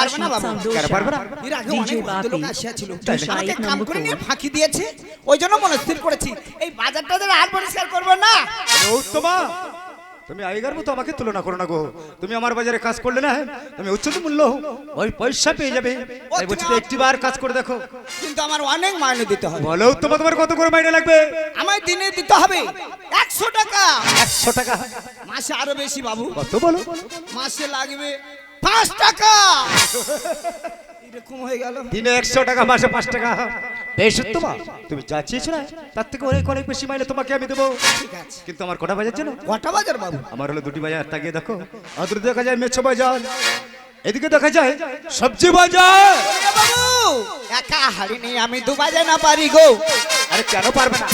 পারবে না বাবা? কেন পারবে না? এর আগে অনেক ভদ্রলোক বাপি, আসিয়াছিল আমাকে কাম করে। নিয়ে ফাঁকি দিয়েছে ওই জন্য মনস্থির করেছি। এই বাজারটা যেন আর পরিষ্কার করব না। উত্তমা তুমি আইগার মতো আমাকে তুলনা করো না গো। তুমি আমার বাজারে কাজ করলে না তুমি উচ্চত মূল্য ওই পয়সা পেয়ে যাবে। তাই বলছি তো একটি বার কাজ করে দেখো। কিন্তু আমার অনেক মাইনে দিতে হবে। বলো উত্তমা তোমার কত করে মাইনে লাগবে? আমায় দিনে দিতে হবে। একশো টাকা। একশো টাকা। মাসে আরও বেশি বাবু। কত বলো? মাসে লাগবে পাঁচ টাকা। এরকম হয়ে গেল। দিনে একশো টাকা মাসে পাঁচ টাকা। বেশ। উত্তমা তুমি যা চেয়েছো না তার থেকে অনেক অনেক বেশি মাইনে তোমাকে আমি দেবো। ঠিক আছে। কিন্তু আমার কটা বাজার জানো? কটা বাজার বাবু? আমার হলো দুটি বাজার তাকিয়ে দেখো। দেখা যায় মেছো বাজার। এদিকে দেখা যায় সবজি বাজার। বাবু একা হাড়ি নেই আমি দু বাজে না পারি গো। আরে কেন পারবে না?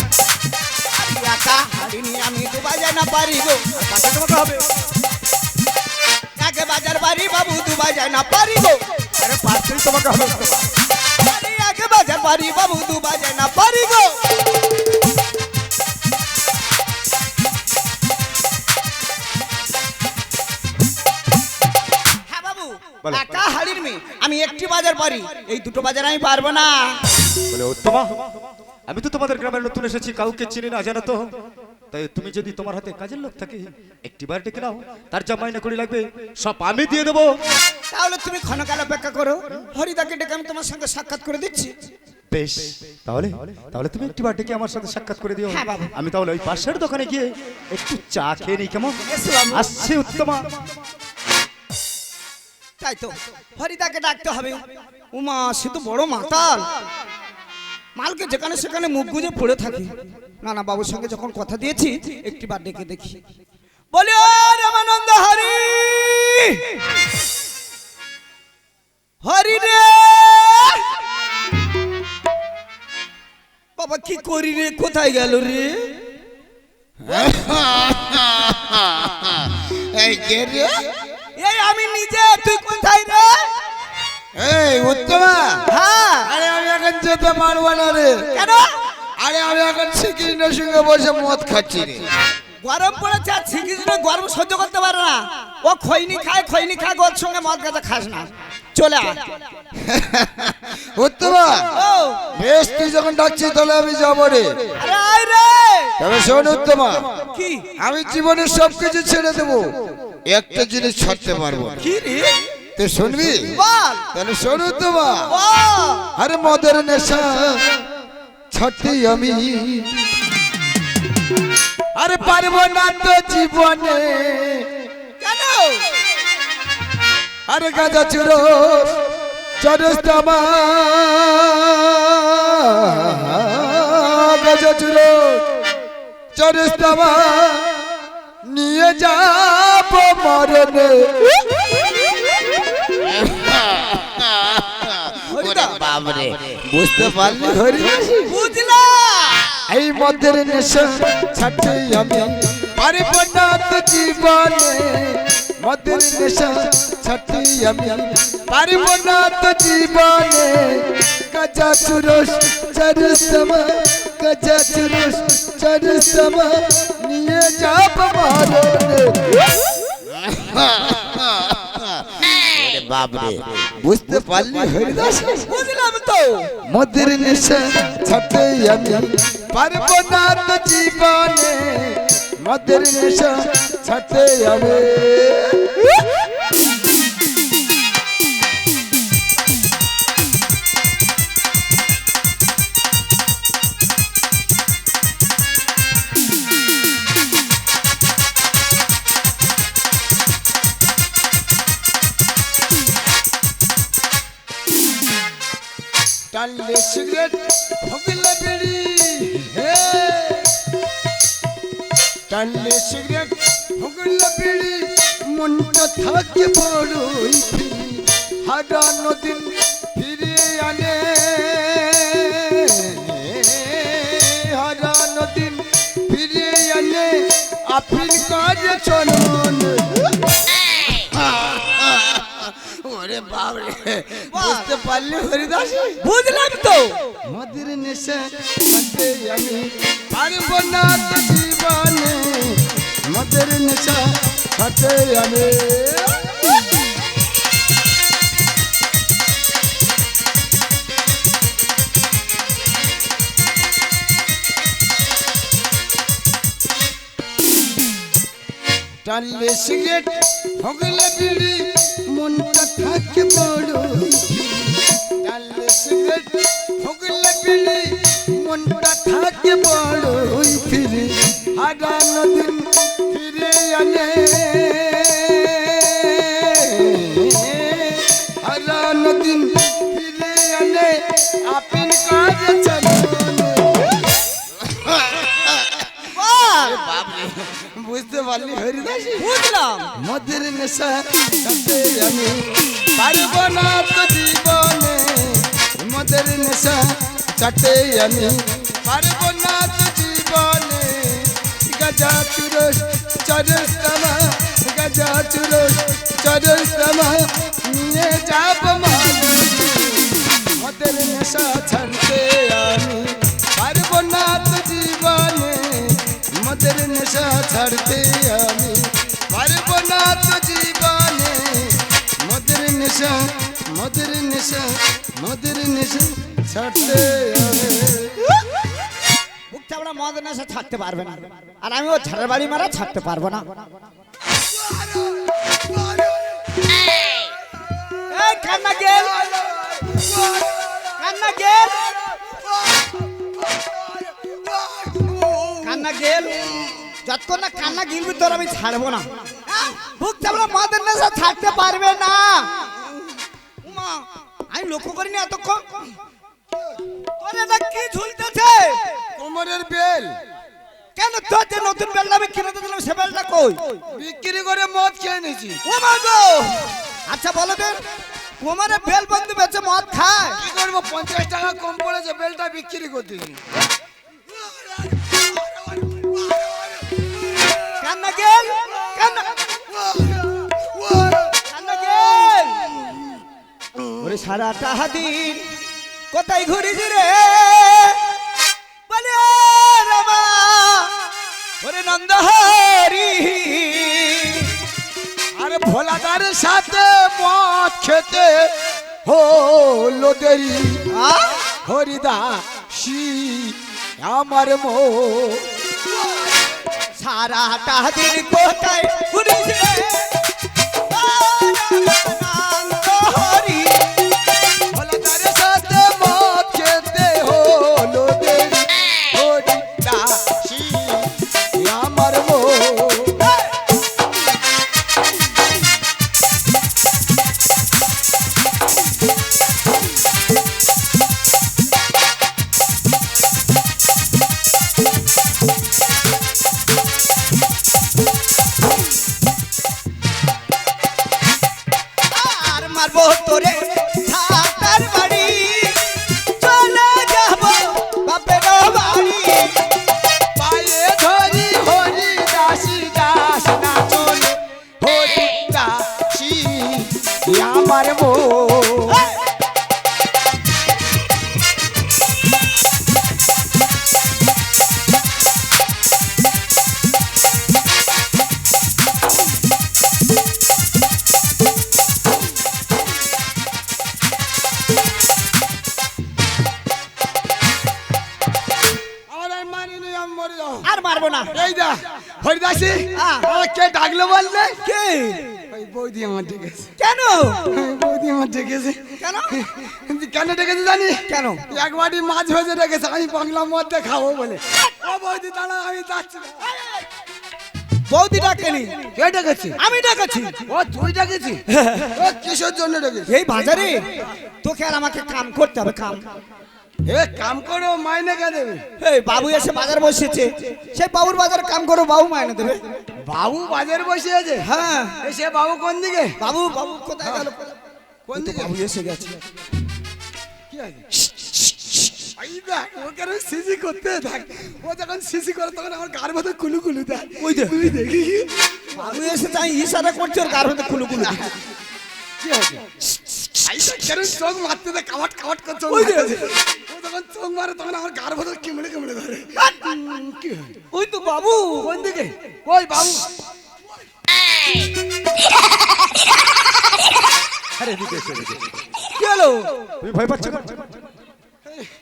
একা হাড়ি নেই আমি দু বাজে না পারি গো। তোমাকে হবে। বাজার বাবু দু বাজে না পারি গো। আরে পার্সেল তোমাকে হবে। আরে একে বাজার বাড়ি বাবু দু বাজে না পারি গো। হ্যাঁ বাবু একা হাড়ির মেয়ে আমি একটি বাজার পারি এই দুটো বাজার আমি পারব না। বলে উত্তমা আমি তো তোমাদের গ্রামের নতুন এসেছি কাউকে চিনি না জানো তো? তাই তুমি যদি তোমার হাতে কাজের লোক থাকে একটি বার ডেকে নাও তার যা মাইনে করে লাগবে সব আমি দিয়ে দেবো। তাহলে তুমি ক্ষণকাল অপেক্ষা করো হরিদাকে ডেকে আমি তোমার সঙ্গে সাক্ষাৎ করে দিচ্ছি। বেশ তাহলে তাহলে তুমি একটি বার ডেকে আমার সাথে সাক্ষাৎ করে দিও। হ্যাঁ, আমি তাহলে ওই পাশের দোকানে গিয়ে একটু চা খেয়ে নিই কেমন? আসছে উত্তমা। তাই তো হরিদাকে ডাকতে হবে। উমা সে তো বড় মাতাল। মালকে যেখানে সেখানে মুখ গুজে পড়ে থাকে। না না বাবুর সঙ্গে যখন কথা দিয়েছি একটি বার ডেকে দেখি। বলি ও রামানন্দ হরি! হরি রে! বাবা কি করি রে? কোথায় গেল রে? এই আমি নিজে তুই কোথায় রে? এই উত্তমা! হ্যাঁ। আরে আমি এখন যেতে পারব না রে। কেন? আরে আমি এখন শ্রীকৃষ্ণের সঙ্গে বসে মদ খাচ্ছি রে। গরম পড়েছে আর শ্রীকৃষ্ণ গরম সহ্য করতে পারে না। ও খৈনি খায় খৈনি খায় ওর সঙ্গে মদ খাস না। চলে আয়। উত্তমা! ও। বেশ তুই যখন ডাকছিস তাহলে আমি যাব রে। রে! তবে শোন উত্তমা। কি? আমি জীবনের সব কিছু ছেড়ে দেবো। একটা জিনিস ছাড়তে পারব কি রে? তুই শুনবি? তাহলে শোন বল। আরে মদের নেশা ছাড়তে আমি। আরে পারব না তো জীবনে। কেন? আরে গাজা চুরো চরস্তামা গাজা চুরো চরস্তামা নিয়ে যাব মরণে। বাবরে। বুঝতে পারলি? হরি বুঝলা। এই মদের নেশা ছাড়তে আমি পারব না তো জীবনে। মদের নেশা ছাড়তে আমি পারব না তো জীবনে কাজা চুরস চরসমা কাজা চুরস চরসমা নিয়ে যাব মারনে বাবরে। বুঝতে পারলি? হরিদাস মদের নেশা ছাড়তে আমি পারব না তো জীবনে। মদের নেশা আমি টানলে সিগারেট ভগলে বিড়ি, হে। টানলে সিগারেট ভগলে বিড়ি, মনটা থাকে বড়ই ফ্রি হারানো দিন ফিরে আনে। হারানো দিন ফিরে আনে আপিল কাজে চলন বাবরে বুঝতে পারলি হরিদাস বুঝলাম তো মদির নেশে মধ্যে আমি পারব না তো জীবনে মদের নেশা হাতে আমি টানলে সিগারেট ভগলে বিড়ি মনটা থাকে বড় ভগলে বিড়ি মনটা থাকে বড় ফিরে হারানো দিন ফিরে আনে। হারানো দিন পারলি হরিদাসী বুঝলাম। মদের নেশা আমি। পারব না তো জীবনে। মদের নেশা চাটে আমি। পারব না তো জীবনে। গজা চুরস চরস তামা। গজা চুরস চরস তামা। নিয়ে যাব মদের নেশা ছাড়তে আমি। পারব না মদের নেশা ছাড়তে আমি পারব না তো জীবনে মদের নেশা মদের নেশা মদের নেশা ছাড়তে বুক চাপড়া মদ নেশা ছাড়তে পারবে না আর আমি ও ঝাড়ের মারা ছাড়তে পারব না কান্না গেল কান্না গেল কান্না গেল যতক্ষণ না কান্না গিলবি তোর আমি ছাড়বো না। বুক চাপড়া মদের নেশা ছাড়তে পারবে না। আমি লক্ষ্য করিনি এতক্ষণ। তোর এটা কি ঝুলতেছে? কোমরের বেল। কেন তোর যে নতুন বেলটা আমি কিনে দিলাম সে বেলটা কই? বিক্রি করে মদ খেয়ে নিয়েছি। ও মা গো! আচ্ছা বলো তো কোমারে বেল বন্ধু বেচে মদ খায়? কি করব? পঞ্চাশ টাকা কম পড়েছে বেলটা বিক্রি করতে ওরে সারাটা দিন কোথায় ঘুরিস রে? বলে রামা ওরে নন্দহরি আর ভোলাদার সাথে মদ খেতে হলো দেরি। আ? হরিদাসী আমার মো সারাটা দিন কোথায় ঘুরিস বৌদি আমার ডেকেছে। কেন? বৌদি আমার ডেকেছে। কেন? কেন ডেকেছে জানি কেন? এক বাটি মাছ ভেজে রেখেছে আমি বাংলা মধ্যে খাব বলে। ও বৌদি দাঁড়া আমি যাচ্ছি। বৌদি ডাকেনি। কে ডেকেছে? আমি ডাকাছি। ও তুই ডেকেছি? ও কিসের জন্য ডেকেছি? এই বাজারে তোকে আর আমাকে কাম করতে হবে কাম। এ কাম করো মাইনে কে দেবে? এই বাবু এসে বাজার বসেছে সেই বাবুর বাজার কাম করো বাবু মাইনে দেবে। বাবু বাজার বসে আছে হ্যাঁ। এ সে বাবু কোন দিকে? বাবু বাবু কোথায় গেল? কোন দিকে? বাবু এসে গেছে। কি আছে দেখ ও কেন সিসি করতে দেখ। ও যখন সিসি করে তখন আমার গার মধ্যে কুলু কুলু ওই দেখ। দেখি। বাবু এসে তাই ইশারা করছে ওর গার মধ্যে খুলু খুলু কি আছে চোখ মারতে দেখ কামাট কামাট করে চোখ ওই দেখ। ও যখন চোখ মারে তখন আমার গার মধ্যে কেমড়ে কেমড়ে ধরে। ওই তো বাবু কোন দিকে? ওই বাবু। আরে এদিকে এসো, এদিকে এসো। তুমি ভয় পাচ্ছ কেন?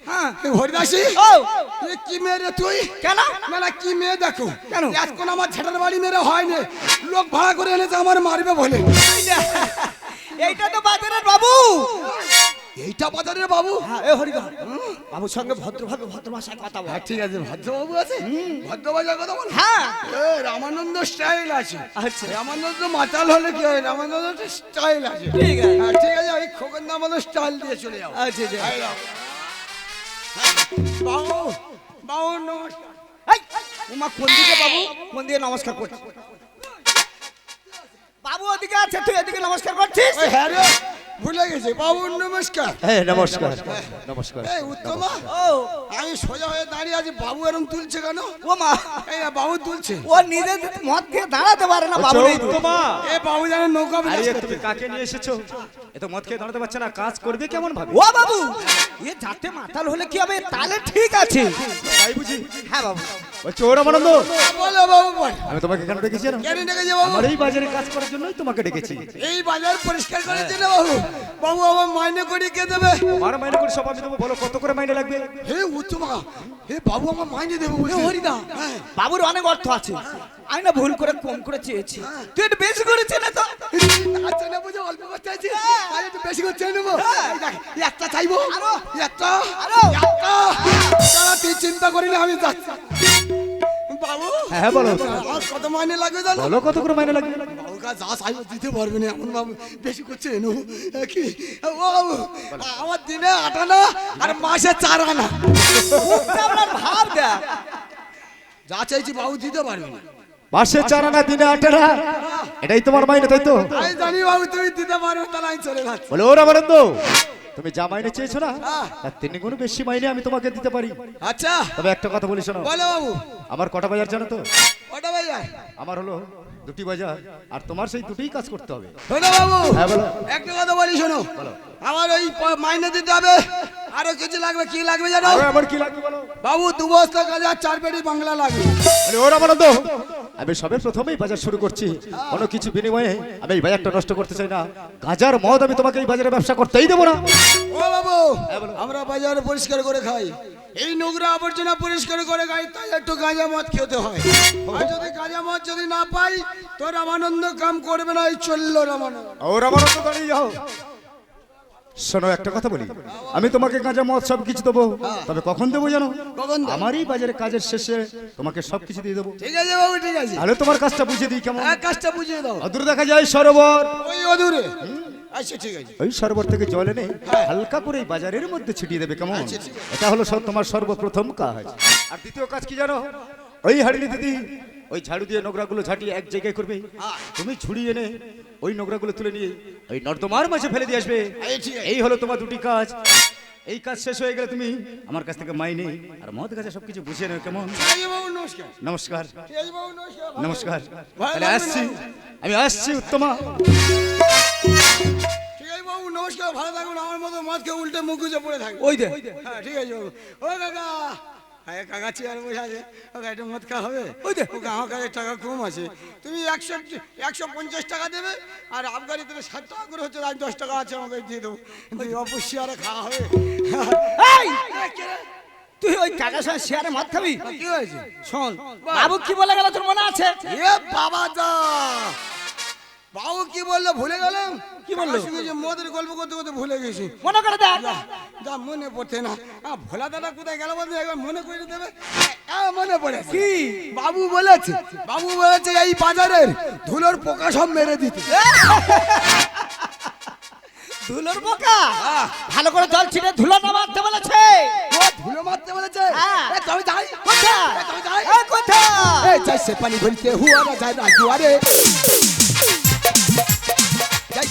হ্যাঁ এ হরিদাসী ও। কি মেয়ে রে তুই? কেন? না না কি মেয়ে দেখো? কেন? এখন আমার ছেটার বাড়ি মেরে হয়নি। লোক ভাড়া করে এনেছে আমার মারবে বলে। এইটা তো বাজারের বাবু। এইটা বাজারের বাবু? হ্যাঁ এ হরিদা বাবুর সঙ্গে ভদ্রভাবে ভদ্র ভাষায় কথা বল। হ্যাঁ ঠিক আছে ভদ্রবাবু আছে? ভদ্রবাজার কথা বল। হ্যাঁ। এ রামানন্দ স্টাইল আছে। আচ্ছা। রামানন্দ মাতাল হলে কি হয়? রামানন্দ স্টাইল আছে। ঠিক আছে। হ্যাঁ, ঠিক আছে ওই খোকন দামানো স্টাইল দিয়ে চলে যাও। আচ্ছা আচ্ছা। নাও। বাবু বাবু নমস্কার। এই, উমা কোন দিকে বাবু? কোন দিকে নমস্কার করছিস বাবু ওদিকে আছে তুই এদিকে নমস্কার করছিস? ভুলে গেছি। বাবু নমস্কার। হ্যাঁ নমস্কার। নমস্কার। এই উত্তমা ও আমি সোজা হয়ে দাঁড়িয়ে আছি। বাবু এরকম তুলছে কেন? ও মা। এই বাবু তুলছে। ও নিজে মদ খেয়ে দাঁড়াতে পারে না বাবু। নেই তো। তোমা এ বাবু জানে নৌকা আরে তুমি কাকে নিয়ে এসেছ? এ তো মদ খেয়ে দাঁড়াতে পারছে না। কাজ করবে কেমন ভাবে? ও বাবু এ যাতে মাতাল হলে কি হবে তাহলে ঠিক আছে। তাই বুঝি? হ্যাঁ বাবু। বল আমি তোমাকে কেন ডেকেছি জানো? কেন ডেকেছে বাবু? আমার এই বাজারে কাজ করার জন্যই তোমাকে ডেকেছি। এই বাজার পরিষ্কার করেছে না বাবু। বাবু আমার মাইনে করে কে দেবে? আমার মাইনে করে সব আমি দেবো বলো কত করে মাইনে লাগবে? হে উত্তমা হে বাবু আমার মাইনে দেবে বলছে। হরিদা হ্যাঁ। বাবুর অনেক অর্থ আছে। আমি না ভুল করে কম করে চেয়েছি। তুই একটু বেশি করেছে না তো। আচ্ছা না বুঝে অল্প করতে আছি আর একটু বেশি করতে নেব। এই দেখ, একটা চাইব। আরও। একটা। আরও। একটা। তুই চিন্তা করি না আমি যাচ্ছি। বাবু। হ্যাঁ বলো। কত মাইনে লাগবে জানো? বলো কত করে মাইনে লাগবে? বাবু যা চাইব দিতে পারবে না এমন বাবু বেশি করছে এনো। কি? বাবু আমার দিনে আট আনা আর মাসে চার আনা আপনার ভাব দেখ। যা চাইছি বাবু দিতে পারবে না। মাসে চার আনা দিনে আট আনা এটাই তোমার মাইনে তাই তো? আমি জানি বাবু তুমি দিতে পারবে তাহলে আমি চলে যাচ্ছি। বলে ওর আনন্দ তুমি যা মাইনে চেয়েছো না হ্যাঁ। তার তিন গুণ বেশি মাইনে আমি তোমাকে দিতে পারি। আচ্ছা। তবে একটা কথা বলি শোনো। বলো বাবু। আমার কটা বাজার জানো তো? ওটা ভাইয়া আমার হলো দুটি বাজার আর তোমার সেই দুটিই কাজ করতে হবে। শোনো বাবু। হ্যাঁ বলো। একটা কথা বলি শোনো। আমার ওই মাইনে দিতে হবে। আরও কিছু লাগবে কি লাগবে জানো? আরে আমার কি লাগবে বলো? বাবু দু বস্তা কাজে আর চার পেটি বাংলা লাগবে। আরে ওরা বলো আনন্দ আমি সবে প্রথমেই বাজার শুরু করছি। কোনো কিছু বিনিময়ে আমি এই বাজারটা নষ্ট করতে চাই না। গাজার মদ আমি তোমাকে এই বাজারে ব্যবসা করতেই দেবো না। ও বাবু আমরা বাজার পরিষ্কার করে খাই। এই নোংরা আবর্জনা পরিষ্কার করে খাই তাই একটু গাঁজা মদ খেতে হয়। আর যদি গাঁজা মদ যদি না পাই তোর রামানন্দ কাম করবে না এই চলল রামানন্দ। দাঁড়িয়ে যাও। শোনো একটা কথা বলি। আমি তোমাকে গাঁজা মদ সব কিছু দেবো। তবে কখন দেবো জানো? আমারই বাজারের কাজের শেষে তোমাকে সব কিছু দিয়ে দেবো। ঠিক আছে বাবু ঠিক আছে। তাহলে তোমার কাজটা বুঝিয়ে দিই কেমন? এক কাজটা বুঝিয়ে দাও। অদূর দেখা যায় সরোবর। ওই অদূরে। আচ্ছা ঠিক আছে। ওই সরোবর থেকে জল এনে হালকা করে বাজারের মধ্যে ছিটিয়ে দেবে কেমন? আচ্ছা, এটা হলো তোমার সর্বপ্রথম কাজ। আর দ্বিতীয় কাজ কি জানো? ওই হাড়ি দিদি ওই ঝাড়ু দিয়ে নোংরাগুলো ঝাঁটিয়ে এক জায়গায় করবে। তুমি ঝুড়ি এনে ওই নোংরাগুলো তুলে নিয়ে ওই নর্দমার মাঝে ফেলে দিয়ে আসবে। এই এই হলো তোমার দুটি কাজ। এই কাজ শেষ হয়ে গেলে তুমি আমার কাছ থেকে মাইনে আর মদ কাছে সবকিছু বুঝিয়ে নেবে কেমন? নমস্কার। নমস্কার। তাহলে আসছি। আমি আসছি উত্তমা। ঠিক আছে বাবু নমস্কার ভালো থাকুন। আমার মতো মদকে উল্টে মুখ গুজে পড়ে থাকবে। ওই দে হ্যাঁ ঠিক আছে বাবু। ও কাকা হ্যাঁ কাকা চেয়ার বসে আছে। ওকে একটা মদ খাওয়া হবে? ওই দে। ওকে আমার কাছে টাকা কম আছে। তুমি একশো একশো পঞ্চাশ টাকা দেবে আর আবগারি দেবে ষাট টাকা করে হচ্ছে আজ দশ টাকা আছে আমাকে দিয়ে দেবো। কিন্তু অবশ্যই আরে খাওয়া হবে? তুই ওই কাকার সঙ্গে শেয়ারে মদ খাবি? কি হয়েছে? শোন বাবু কি বলে গেল তোর মনে আছে? এ বাবা দা! বাবু কি বলল? ভুলে গেলাম? কি বলল? যে মোদের গল্প করতে করতে ভুলে গেছি। মনে করে দেখ। যা মনে পড়ছে না। ভোলা দাদা কোথায় গেল বলতে? একবার মনে করে দেবে। মনে পড়ে কি? বাবু বলেছে বাবু বলেছে এই বাজারের ধুলোর পোকা সব মেরে দিতে। ধুলোর পোকা? ভালো করে জল ছিটে ধুলো না মারতে বলেছে। ধুলো মারতে বলেছে? হ্যাঁ। তবে যাই। কোথায়? তবে যাই। কোথায়? চাই সে পানি ভরিতে হুয়া যায় না দুয়ারে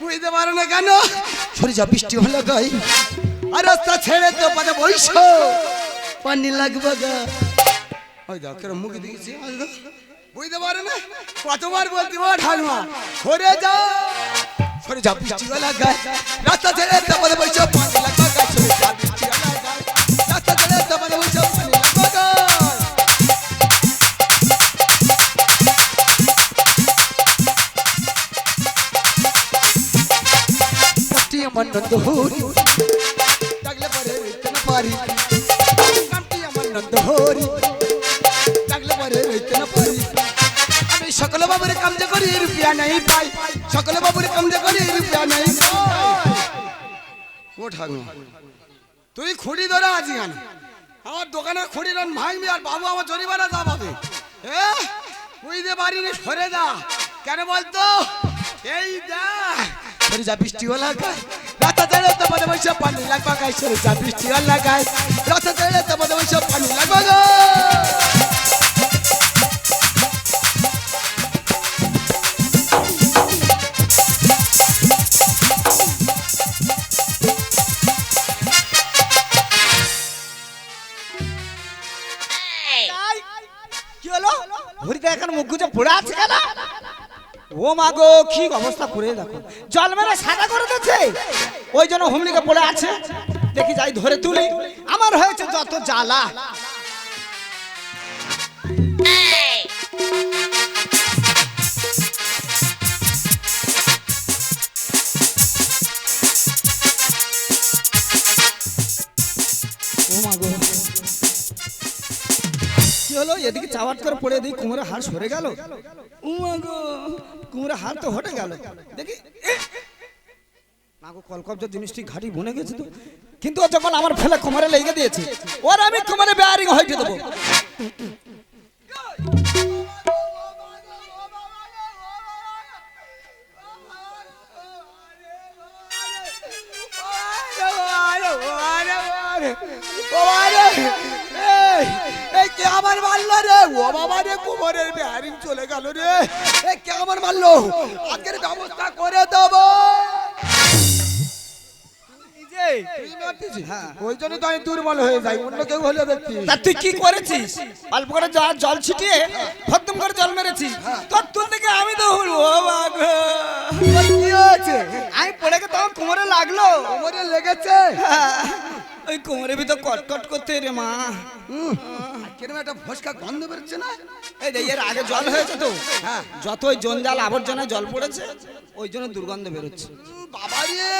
বুঝতে পারো না কেন? সরে যা হলো গাই আর রাস্তা ছেড়ে তো পাতে বইস লাগবে গা। ওই দাও কেন মুখে দিয়েছি বুঝতে পারো না? কতবার বলতে ও ঠাকুমা? সরে যা সরে যা বৃষ্টি হলো গাই রাস্তা ছেড়ে তো পাতে বইস পানি রইতে না পারি কাটি আমার নন্দ হরি ডাকলে পরে রইতে না পারি আমি সকল বাবুরে কামজে করি রুপিয়া নাই পাই সকল বাবুরে কামজে করি রুপিয়া নাই ও ঠাকুমা তুই খুঁড়ি ধরে আছি কেন আমার দোকানের খুঁড়ি রান ভাঙবি আর বাবু আমার জরিমানা যা পাবে এ বুঝতে পারিনি সরে যা কেন বলতো এই যা সরে যা বৃষ্টি হলা গায় রাতা তেড়ে তো মনে বসে পানি লাগবা গায় সরে যা বৃষ্টি হলা গায় রাতা তেড়ে তো মনে বসে পানি লাগবা কি হলো? হরিদা এখন মুখ গুজে পড়ে আছে কেন? ও মা গো, কি অবস্থা করে দেখো। জল মেরে সাদা করে দিচ্ছে ওই জন্য হুমলিকে পড়ে আছে, দেখি যাই ধরে তুলি। আমার হয়েছে যত জ্বালা। এদিকে চাওয়াট করে পড়ে দিই কুমড়ে হাড় সরে গেল কুমড়ে হাড় তো হটে গেল দেখি! কলকব্জ জিনিসটি কিন্তু যখন আমার ফেলে কোমরে লেগে দিয়েছে ওর আমি এই কে আমার মারলো রে? ও বাবা রে কোমরের বেয়ারিং চলে গেল রে। এই কে আমার মারলো? আজকের ব্যবস্থা করে দেবো। হ্যাঁ ওই জন্য তো আমি দুর্বল হয়ে যাই অন্য কেউ হলে দেখছি তা তুই কি করেছিস? অল্প করে জল জল ছিটিয়ে ভদ্দম করে জল মেরেছিস। তোর তুল থেকে আমি তো ও বাবা কি হয়েছে? আমি পড়ে তখন কোমরে লাগল। কোমরে লেগেছে? হ্যাঁ, ওই কোমরে ভিতর কটকট করতে রে মা। কিরম একটা ফসকা গন্ধ বেরোচ্ছে না? এই এর আগে জল হয়েছে তো। হ্যাঁ। যতই জঞ্জাল আবর্জনায় জল পড়েছে ওই জন্য দুর্গন্ধ বেরোচ্ছে। বাবা রে!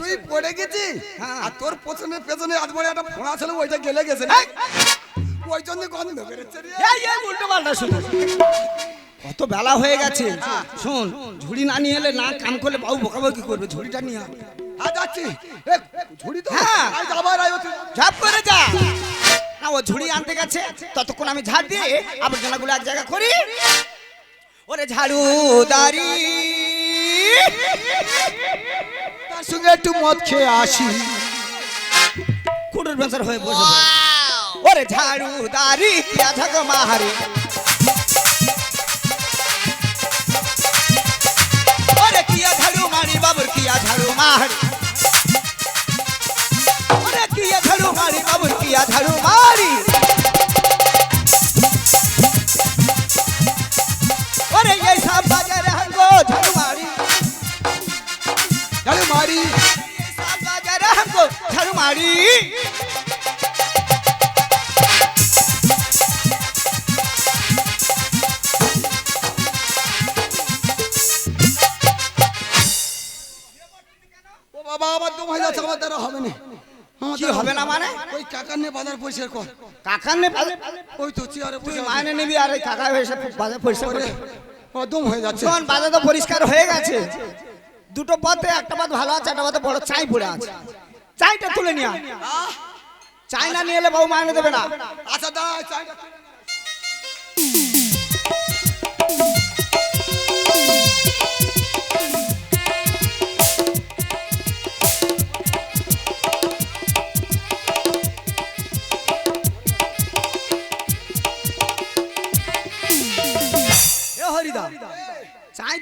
তুই পড়ে গেছিস? হ্যাঁ। আর তোর পেছনে পেছনে আজ বড় একটা ফোড়া ছিল ওইটা গেলে গেছে। ওই জন্য গন্ধ বেরোচ্ছে রে। এই, উল্টো পাল্টা শুধু কত বেলা হয়ে গেছে। শোন ঝুড়ি না নিয়ে এলে না কাম করলে বাবু বকাবকি করবে ঝুড়িটা নিয়ে আয়। আজ যাচ্ছি। এ, ঝুড়ি তো? হ্যাঁ। আবার হচ্ছে। ঝাপ করে যা। না ও ঝুড়ি আনতে গেছে। ততক্ষণ আমি ঝাড় দিয়ে আবর্জনাগুলো এক জায়গা করি। ওরে ঝাড়ু দাঁড়ি। তার সঙ্গে একটু মদ খেয়ে আসি। কুটুর বেসার হয়ে বসে পড়ে। ওরে ঝাড়ু দাঁড়ি কিয়া থাকো মাহারি ওরে কিয়া ঝাড়ু মারি বাবুর কিয়া ঝাড়ু মারি ওরে কিয়া ঝাড়ু মারি বাবুর কিয়া ঝাড়ু মারি। ওরে এই সব বাজারে হাঙ্গো ঝাড়ু মারি। আরে মারি। এই ওই কাকার নিয়ে বাজার পরিষ্কার কর। কাকার নে ওই তো চেয়ারে তুই মাইনে নিবি আর এই কাকা এসে বাজার পরিষ্কার ওরে, করে। ও দম হয়ে যাচ্ছে। শোন বাজার তো পরিষ্কার হয়ে গেছে। দুটো পথে একটা পথ ভালো আছে একটা পথে বড় চাই পড়ে আছে। চাইটা তুলে নিয়ে। চাই না নিয়ে এলে বউ মাইনে দেবে না। আচ্ছা দাঁড়া চাইটা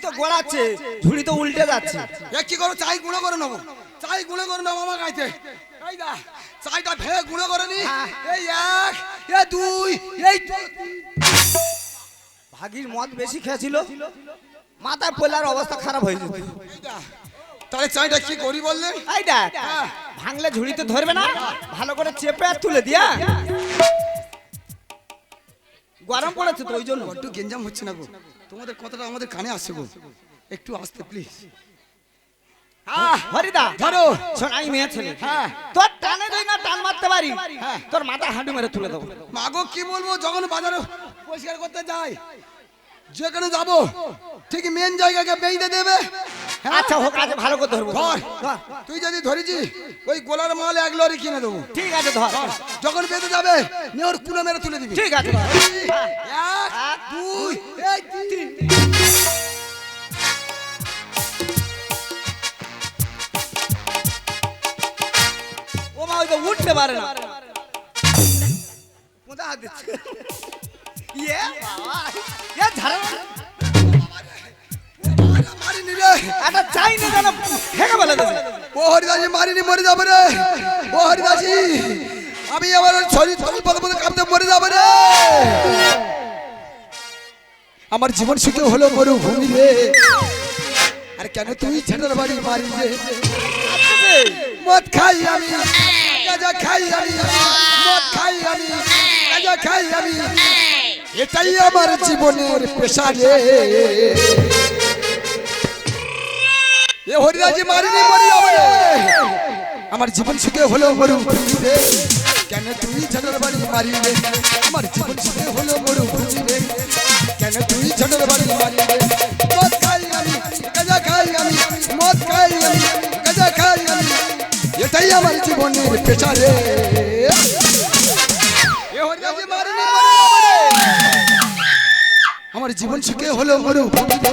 তো গড়াচ্ছে ঝুড়ি তো উল্টে যাচ্ছে। কি করো চাই গুঁড়ো করে নেব। চাই গুঁড়ো করে নেব আমার গাইতে। চাইটা ভেঙে গুঁড়ো করে নি। এই এক এ দুই এই। ভাগির মদ বেশি খেয়েছিল মাথায় পোলার অবস্থা খারাপ হয়ে যেত। তাহলে চাইটা কি করি বললে? এই দেখ ভাঙলে ঝুড়িতে ধরবে না ভালো করে চেপে আর তুলে দিয়া গরম পড়েছে তো ওই জন্য একটু গেঞ্জাম হচ্ছে না গো। তোমাদের কথাটা আমাদের কানে আসছে গো। একটু আসতে প্লিজ হরিদা। ধরো। মেয়ে ছেলে। হ্যাঁ। তোর টানে না টান মারতে পারি। তোর মাথা হাঁটু মেরে তুলে দেবো। মাগো কি বলব? যখন বাজারে পরিষ্কার করতে যাই যেখানে যাব ঠিক মেন জায়গাকে বেঁধে দেবে। হ্যাঁ? আচ্ছা হোক আজ ভালো করে ধরবো। ধর। তুই যদি ধরেছি ওই গোলার মাল এক লরি কিনে দেবো। ঠিক আছে ধর। যখন বেঁধে যাবে নিয়ে ওর কুলো মেরে তুলে দিবি। ঠিক আছে ধর। এক দুই তিন। ও মা ওই তো উঠতে পারে না। হাত দিচ্ছে? ইয়ে বাবা। ইয়ে মারিনি রে। ফেলে দেবে। ও হরিদাসী মারিনি মরে যাবে রে। ও হরিদাসী আমি ওর শরীর শরীর পদে পদে কাঁপতে মরে যাবে রে। আমার জীবন সুখে হলো মরুভূমি রে। আর কেন তুই ছেলের বাড়ি মারি রে? মদ খাই আমি গাঁজা খাই আমি মদ খাই আমি গাঁজা খাই আমি। এটাই আমার জীবনের পেশা রে। মরি। আমার জীবন সুখে হলো মরুভূমি রে কেন তুই ছেলের বাড়ি মারি রে আমার জীবন সুখে হলো মরুভূমি রে কেন তুই ছেলের বাড়ি মারি আমি এটাই আমার জীবনের পেশা রে এ হরিদাসী মারিনি মরি যাবে রে। আমার জীবন সুখে হলো মরুভূমি রে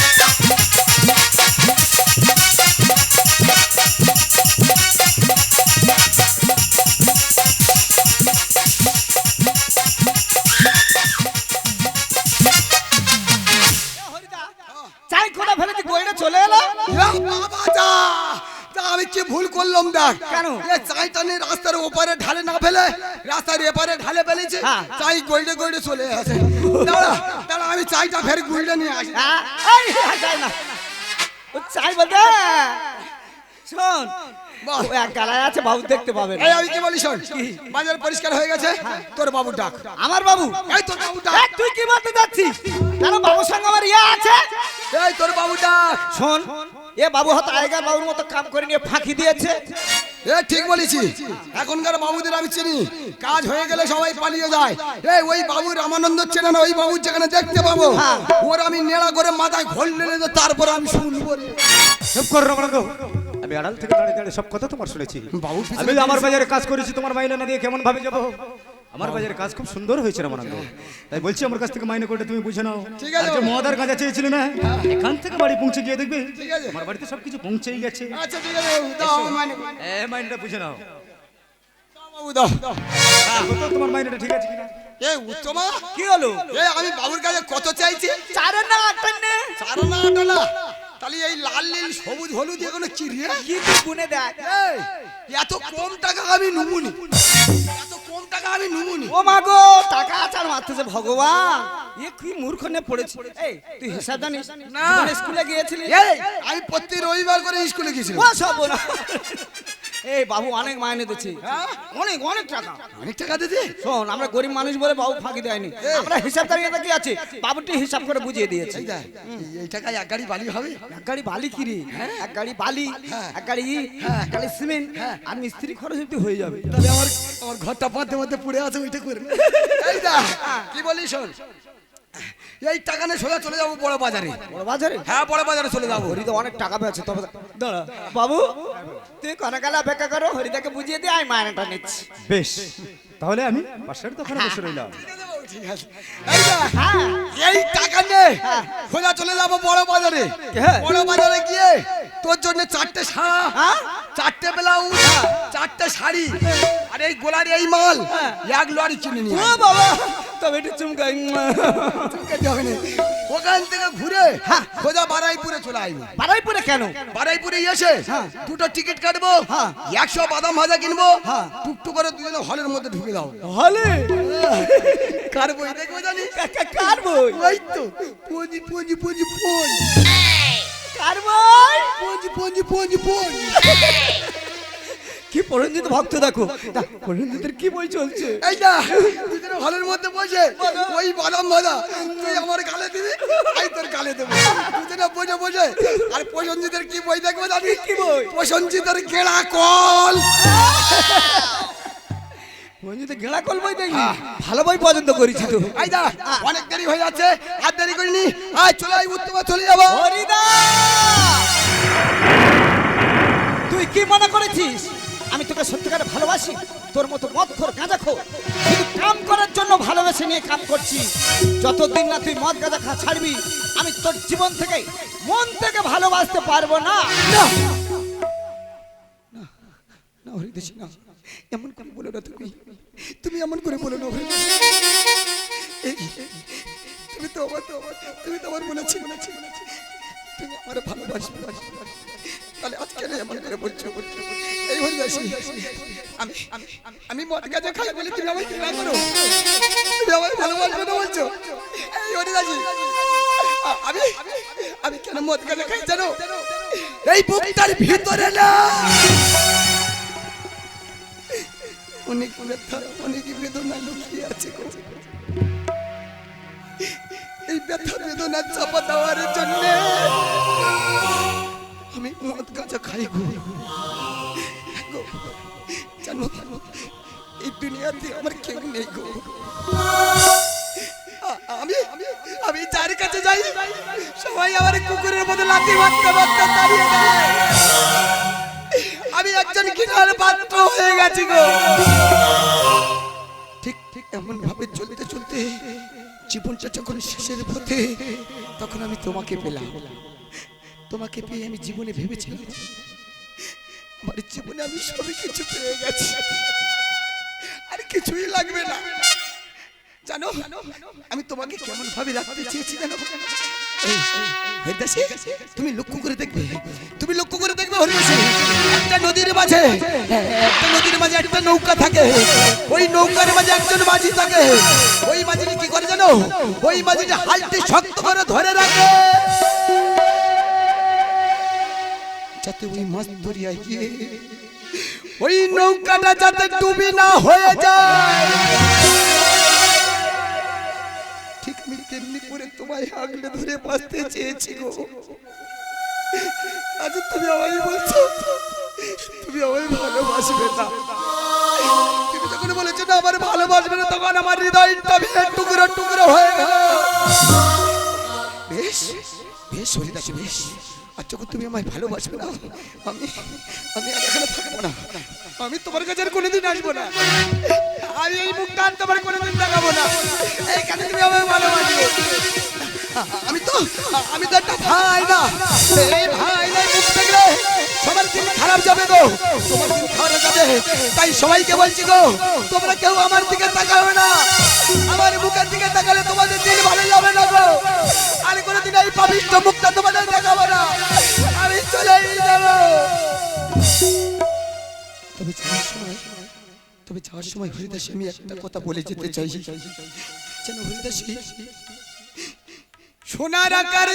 ভুল কেন? এ রাস্তার ওপারে ঢালে না ফেলে রাস্তার এপারে ঢালে ফেলেছে হ্যাঁ। চাই গইডে গইডে চলে আসে। দাঁড়া দাঁড়া আমি চাইটা ফের গুইডে নিয়ে আসি। হ্যাঁ? এই, হ্যাঁ, চাই না। ও চাই বলতে? শোন বল। গালায় আছে বাবু দেখতে পাবে এই আমি কি বলি শোন? বাজার পরিষ্কার হয়ে গেছে তোর বাবু ডাক। আমার বাবু? এই তোর বাবু ডাক। তুই কি বলতে যাচ্ছিস? বাবুর সঙ্গে আমার ইয়ে আছে? এই তোর বাবু ডাক। শোন এ বাবু হয়তো আগেকার বাবুর মতো কাম করে নিয়ে ফাঁকি দিয়েছে। এ ঠিক বলেছি। এখনকার বাবুদের আমি চিনি। কাজ হয়ে গেলে সবাই পালিয়ে যায়। এই ওই বাবু রামানন্দ চেনে না ওই বাবুর যেখানে দেখতে পাবো। হ্যাঁ। ওর আমি নেড়া করে মাথায় ঘোল নেড়ে দেব, তারপর আমি শুনব। সব কর রমণাঙ্গ আমি আড়াল থেকে দাঁড়িয়ে দাঁড়িয়ে সব কথা তোমার শুনেছি। বাবু আমি আমার বাজারে কাজ করেছি তোমার মাইনে না দিয়ে কেমন ভাবে যাব? আমার বাজারে কাজ খুব সুন্দর হয়েছে রমণাঙ্গ তাই বলছি আমার কাছ থেকে মাইনে করে তুমি বুঝে নাও। ঠিক আছে। আর যে মদার কাজা চেয়েছিলে না? এখান থেকে বাড়ি পৌঁছে গিয়ে দেখবে ঠিক আছে। আমার বাড়িতে সবকিছু পৌঁছেই গেছে। আচ্ছা ঠিক আছে দাও মাইনে এ মাইনেটা বুঝে নাও। দাও বাবু দাও দেখো তোমার মাইনেটা ঠিক আছে কিনা? এ উত্তমা। কি হলো? এ আমি বাবুর কাছে কত চাইছি? না চার না তাহলে এই লাল নীল সবুজ হলুদ এগুলো কি রে? কি গুনে দেখ এত কম টাকা আমি নুমুনি টাকা আমি নুমুনি ও মা গো টাকা আচার মারতেছে ভগবান। এ কি মূর্খ পড়েছে। এই তুই হিসাব জানিস? না। স্কুলে গিয়েছিলি আমি প্রতি রবিবার করে স্কুলে ও সব না এই বাবু অনেক মাইনে দিচ্ছে। হ্যাঁ? অনেক অনেক টাকা। অনেক টাকা দিদি শোন আমরা গরিব মানুষ বলে বাবু ফাঁকি দেয়নি। আমরা হিসাব দাঁড়িয়ে কি আছে? বাবুটি হিসাব করে বুঝিয়ে দিয়েছে। এই টাকায় এক গাড়ি বালি হবে? এক গাড়ি বালি কিরি এক গাড়ি বালি হ্যাঁ। এক গাড়ি এক গাড়ি সিমেন্ট আর মিস্ত্রি খরচ একটু হয়ে যাবে। আমার আমার ঘরটা মধ্যে মধ্যে পড়ে আছে ওইটা করে কি বলি শোন? এই টাকা নিয়ে সোজা চলে যাব বড় বাজারে। বড় বাজারে? হ্যাঁ বড় বাজারে চলে যাব। হরিদা অনেক টাকা পেয়েছে তবে দাঁড়া বাবু তুই কনকালে অপেক্ষা করো হরিদাকে বুঝিয়ে দিয়ে আমি মায়নাটা নিচ্ছি। বেশ তাহলে আমি পাশের দোকানে বসে রইলাম। ঠিক আছে এই দা হ্যাঁ। এই টাকা নে। খোলা চলে যাব বড় বাজারে। হ্যাঁ। বড় বাজারে গিয়ে তোর জন্য চারটে সারা হ্যাঁ? চারটে ব্লাউজ চারটে শাড়ি আর এই গোলার এই মাল এক লরি কিনে নিয়ে বাবা তবে একটু চুমকাই। চুমকাই হবে না। ওখান থেকে ঘুরে হ্যাঁ। সোজা বারাইপুরে চলে আইবো। বারাইপুরে কেন? বারাইপুরে এসে হ্যাঁ। দুটো টিকিট কাটবো হ্যাঁ। একশো বাদাম ভাজা কিনবো হ্যাঁ। টুকটুক করে দুজনে হলের মধ্যে ঢুকে দাও হলে? কার বই দেখব জানিস? কার বই? ওই তো পঞ্জি পঞ্জি পঞ্জি পঞ্জি কার বই? পঞ্জি পঞ্জি পঞ্জি কি পরঞ্জিত ভক্ত দেখো। পরঞ্জিতের কি বই চলছে? এই না দুজনে হলের মধ্যে বসে। ওই বাদাম ভাজা। তুই আমার গালে দিবি আমি তোর গালে দেবো। দুজনে বসে বসে। আর প্রসঞ্জিতের কি বই দেখব জানিস? কি বই? প্রসঞ্জিতের গেড়া কল। পরঞ্জিত গেঁড়া কল বই দেখি ভালো বই পছন্দ করেছি তো। এই অনেক দেরি হয়ে যাচ্ছে আর দেরি করিনি। আয় চলে আয় উত্তমা চলে যাব। হরিদা! তুই কি মনে করেছিস? আমি তোকে সত্যিকারে ভালোবাসি। তোর মতো মদ খোর গাঁজা শুধু কাম করার জন্য ভালোবেসে নিয়ে কাম করছি। যতদিন না তুই মদ গাঁজা খা ছাড়বি, আমি তোর জীবন থেকে, মন থেকে ভালোবাসতে পারব না। এমন করে বলো না তুমি? তুমি এমন করে বলো না তুমি তো আমার তো আমার, তুমি তো আমার বলেছি বলেছি। বলেছি। তুমি আমার ভালোবাসবে। তাহলে আজকে এমন করে বলছো বলছো। আমি আমি মদ গাছে খাই বলে তুমি আমায় ঘৃণা বলছো। আমি কেন মদ গাছে খাই জানো? এই বুকটার ভিতরে না। অনেক ব্যথা অনেক বেদনা লুকিয়ে আছে। এই ব্যথা বেদনা চাপা দেওয়ার জন্য আমি মদ খাই গো, জানো এই দুনিয়াতে আমার কেউ নেই গো। আমি আমি যার কাছে যাই, সবাই আমার কুকুরের মতো লাথি মারতে মারতে দাঁড়িয়ে আমি একজন কিনার পাত্র হয়ে গেছি গো। ঠিক ঠিক এমন ভাবে চলতে চলতে জীবনটা যখন শেষের পথে, তখন আমি তোমাকে পেলাম। তোমাকে পেয়ে আমি জীবনে ভেবেছিলাম আমার জীবনে আমি সবই কিছু পেয়ে গেছি। আর কিছুই লাগবে না। জানো, আমি তোমাকে কেমন ভাবে রাখতে চেয়েছি জানো? তুমি লক্ষ্য করে দেখবে, তুমি লক্ষ্য করে দেখবে একটা নদীর মাঝে, একটা নদীর মাঝে একটা নৌকা থাকে। ওই নৌকার মাঝে একজন মাঝি থাকে। ওই মাঝিটি কি করে জানো? ওই মাঝিটি হালটি শক্ত করে ধরে রাখে। যাতে ওই মাছ ধরিয়া গিয়ে ওই নৌকাটা যাতে ডুবি না হয়ে যায়। ঠিক আমি তেমনি করে তোমায় আগলে ধরে বাঁচতে চেয়েছি গো। আজ তুমি আমায় বলছো, তুমি আমায় ভালোবাসবে না। তুমি যখন বলেছ না আমার ভালোবাসবে না, তখন আমার হৃদয়টা ভেঙে টুকরো টুকরো হয়ে গেল। বেশ বেশ হরিদাসী, বেশ। আর যখন তুমি আমায় ভালোবাসবে না। আমি আমি আর এখানে থাকব না। আমি তোমার কাছে আর কোনোদিন আসব না। আমি এই মুখটা আর তোমার কোনোদিন দেখাবো না। এইখানে তুমি আমায় ভালোবাসবে আমি তো আমি তো একটা ভাই না। এই ভাই। দেখলে সবার দিন খারাপ যাবে গো। তোমার দিন খারাপ যাবে। তাই সবাইকে বলছি গো, তোমরা কেউ আমার দিকে তাকাবে না। আমার মুখের দিকে তাকালে তোমাদের দিন ভালো যাবে না গো। আর কোনোদিন এই পবিত্র মুখটা তোমাদের দেখাবো না। আমি চলে যাব। তবে যাওয়ার সময়, তবে যাওয়ার সময় হরিদাসী আমি একটা কথা বলে যেতে চাই। যেন হরিদাসী সোনার আকার